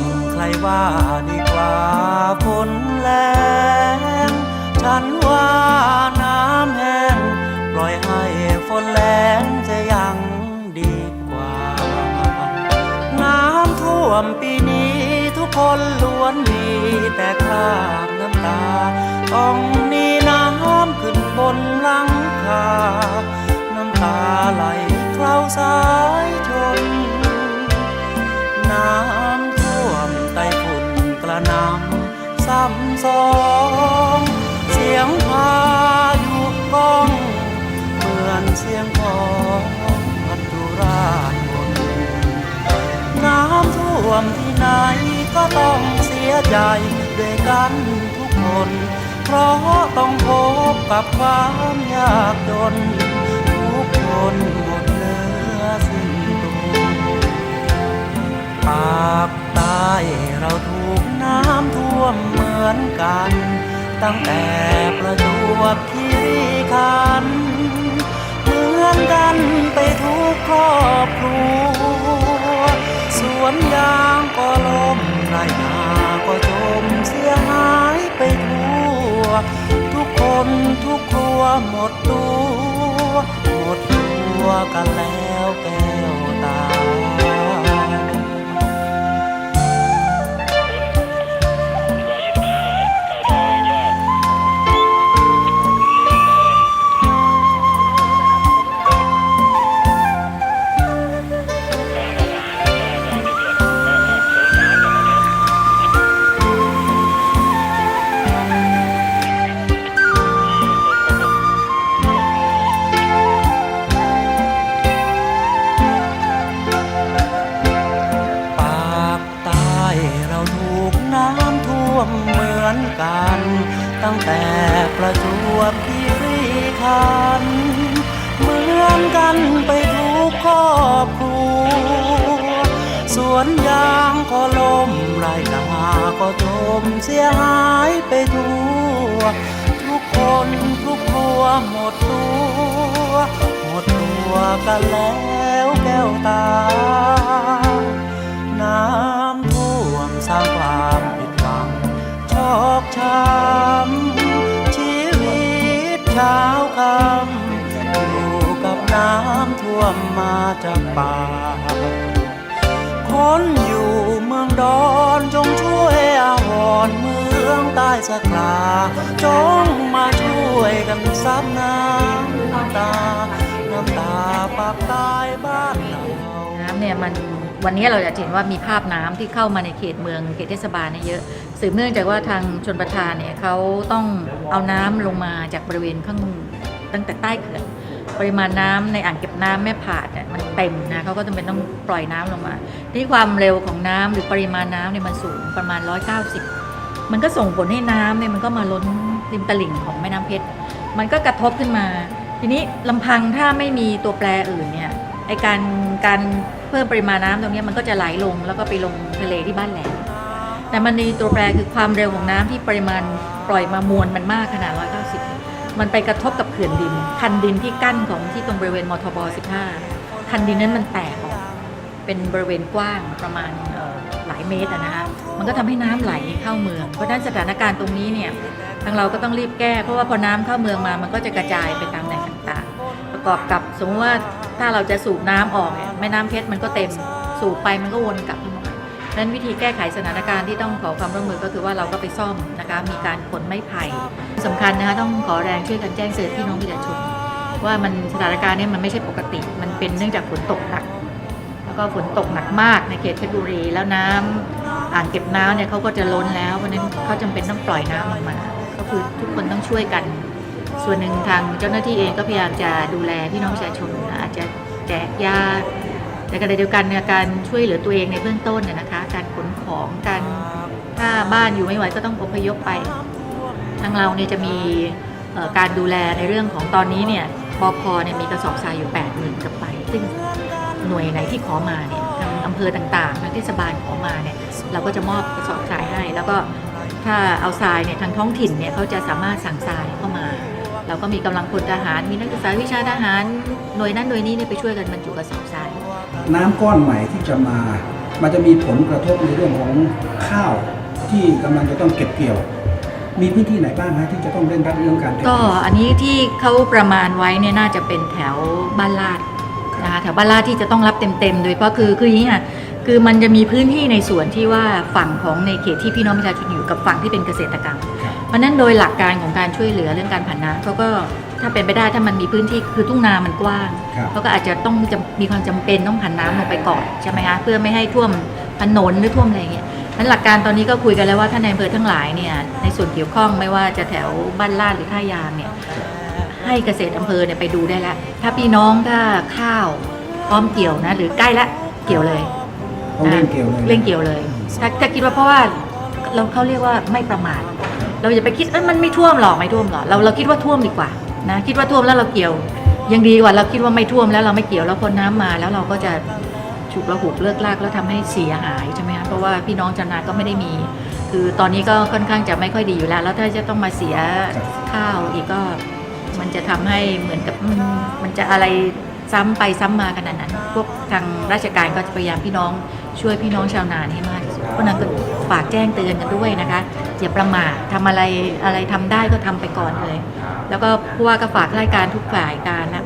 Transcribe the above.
มใครว่าดีกว่าฝนแรงฉันว่าน้ำแห้งปล่อยให้ฝนแรงจะยังดีกว่า น้ำท่วมปีนี้ทุกคนล้วนมีแต่คราบน้ำตา ต้องนีน้ำขึ้นบนหลังคา เพราะต้องพบกับความยากจนทุกคนหมดเนื้อสิ้นตัวปากใต้เราถูกน้ำท่วมเหมือนกัน ตั้งแต่ประจวบคีรีขันเหมือนกันไปทุกครอบครัวสวนยางก็ล้มไรนา หมดตัว วมเหมือนกัน ตั้งแต่ประจวบคีรีขันเหมือนกันไปทุกครอบครัวสวนยางก็ล้มไรนาก็จมเสียหายไปทั่วทุกคนทุกครัวหมดตัวหมดตัวกันแล้วแก้วตาำชีวิตเช้าคำอยู่กับน้ำท่วมมาจากป่าคนอยู่เมืองดอนจงช่วยอาหรณ์เมืองใต้สักคราจงมาช่วยกันซับน้ำตาน้ำตาปากใต้บ้านเราน้ำเนี่ยมัน วันนี้เราจะเห็นว่ามีภาพน้ำที่เข้ามาในเขตเมืองเขตเทศบาลเนี่ยเยอะ สืบเนื่องจากว่าทางชนประทานเนี่ยเขาต้องเอาน้ำลงมาจากบริเวณข้างตั้งแต่ใต้เขื่อนปริมาณน้ำในอ่างเก็บน้ำแม่ผาดเนี่ยมันเต็มนะเขาก็จำเป็นต้องปล่อยน้ำลงมา ที่ความเร็วของน้ำหรือปริมาณน้ำเนี่ยมันสูงประมาณ 190 มันก็ส่งผลให้น้ำเนี่ยมันก็มาล้นริมตลิ่งของแม่น้ำเพชร มันก็กระทบขึ้นมา ทีนี้ลำพังถ้าไม่มีตัวแปรอื่นเนี่ย ไอการการเพิ่มปริมาณน้ำตรงเนี้ยมันก็จะไหลลงแล้วก็ไปลงทะเลที่บ้านแหลมแต่มันมีตัวแปรคือความเร็วของน้ำที่ปริมาณปล่อยมามวลมันมากขนาด 190 มันไปกระทบกับเขื่อนดิน คันดินที่กั้นของที่ตรงบริเวณมทบ 15 คันดินนั้นมันแตกออกเป็นบริเวณกว้างประมาณเอ่อหลายเมตรอะนะคะมันก็ทำให้น้ำไหลเข้าเมือง เพราะฉะนั้นสถานการณ์ตรงนี้เนี่ยทางเราก็ต้องรีบแก้ เพราะว่าพอน้ำเข้าเมืองมามันก็จะกระจายไปตามแหล่งต่างๆ ประกอบกับสมมติว่า ถ้าเราจะสูบน้ำออกเนี่ยแม่น้ำเพชรมันก็เต็มสูบไปมันก็วนกลับเข้ามานั้นวิธีแก้ไขสถานการณ์ที่ต้องขอความร่วมมือก็คือว่าเราก็ไปซ่อมนะคะมีการขนไม้ไผ่สำคัญนะคะต้องขอแรงช่วยกันแจ้งเตือนพี่น้องประชาชนว่ามันสถานการณ์เนี้มันไม่ใช่ปกติ มันเป็นเนื่องจากฝนตกหนัก แล้วก็ฝนตกหนักมากในเขตเพชรบุรี แล้วน้ำอ่างเก็บน้ำเนี่ยเขาก็จะล้นแล้วเพราะฉะนั้นเขาจำเป็นต้องปล่อยน้ำออกมา ก็คือทุกคนต้องช่วยกัน ส่วนหนึ่งทางเจ้าหน้าที่เองก็พยายามจะดูแลพี่น้องประชาชนอาจจะแจกยาแต่ขณะเดียวกันเนี่ยการช่วยเหลือตัวเองในเบื้องต้นเนี่ยนะคะ การขนของการถ้าบ้านอยู่ไม่ไหวก็ต้องอพยพไป ทางเราเนี่ยจะมีการดูแลในเรื่องของตอนนี้เนี่ยปอพเนี่ยมีกระสอบทรายอยู่ 8 0,000กับไป ซึ่งหน่วยไหนที่ขอมาเนี่ยทางอำเภอต่างๆทางเทศบาลขอมาเนี่ยเราก็จะมอบกระสอบทรายให้ แล้วก็ถ้าเอาทรายเนี่ยทางท้องถิ่นเนี่ยเขาจะสามารถสั่งทราย เข้ามาเราก็มีกำลังพลทหาร มีนักศึกษาวิชาทหารหน่วยนั้นหน่วยนี้เนี่ยไปช่วยกันบรรจุกระสอบทรายน้ำก้อนใหม่ที่จะมา มันจะมีผลกระทบในเรื่องของข้าวที่กำลังจะต้องเก็บเกี่ยว มีพื้นที่ไหนบ้างฮะที่จะต้องเร่งรัดเรื่องการเก็บก็เกี่ยวอันนี้ที่เขาประมาณไว้เนี่ยน่าจะเป็นแถวบ้านลาดนะคะแถวบ้านลาดที่จะต้องรับเต็มๆโดยเพราะคือคืออย่างนี้ค่ะ คือมันจะมีพื้นที่ในส่วนที่ว่าฝั่งของในเขตที่พี่น้องประชาชนอยู่กับฝั่งที่เป็นเกษตรกรรมครับเพราะฉะนั้นโดยหลักการของการช่วยเหลือเรื่องการผ่านน้ำเขาก็ถ้าเป็นไปได้ถ้ามันมีพื้นที่คือทุ่งนามันกว้างครับเขาก็อาจจะต้องจำมีความจำเป็นต้องผ่านน้ำลงไปก่อนใช่ไหมคะเพื่อไม่ให้ท่วมถนนหรือท่วมอะไรอย่างเงี้ยนั้นหลักการตอนนี้ก็คุยกันแล้วว่าท่านในอำเภอทั้งหลายเนี่ยในส่วนเกี่ยวข้องไม่ว่าจะแถวบ้านลาดหรือท่ายางเนี่ยให้เกษตรอำเภอเนี่ยไปดูได้แล้วถ้าพี่น้องถ้าข้าวพร้อมเกี่ยวนะหรือใกล้ละเกี่ยวเลย ต้องเร่งเกี่ยวเลยเร่งเกี่ยวเลยถ้าถ้าคิดว่าเพราะว่าเราเขาเรียกว่าไม่ประมาท เราอย่าไปคิดเอ้ยมันไม่ท่วมหรอกไม่ท่วมหรอกเราเราคิดว่าท่วมดีกว่านะคิดว่าท่วมแล้วเราเกี่ยว ยังดีกว่าเราคิดว่าไม่ท่วมแล้วเราไม่เกี่ยวแล้วพอน้ำมาแล้วเราก็จะฉุกระหุกเลิกลากแล้วทำให้เสียหายใช่ไหมคะเพราะว่าพี่น้องชาวนาก็ไม่ได้มี คือตอนนี้ก็ค่อนข้างจะไม่ค่อยดีอยู่แล้ว แล้วถ้าจะต้องมาเสียข้าวอีกก็ มันจะทำให้เหมือนกับมันมันจะอะไรซ้ำไปซ้ำมาขนาดนั้น พวกทางราชการก็จะพยายามพี่น้อง ช่วยพี่น้องชาวนาให้มากที่สุดเพราะนั้นก็ฝากแจ้งเตือนกันด้วยนะคะ อย่าประมาททำอะไรอะไรทำได้ก็ทำไปก่อนเลย แล้วก็ผู้ว่าก็ฝากรายการทุกฝ่ายการนะ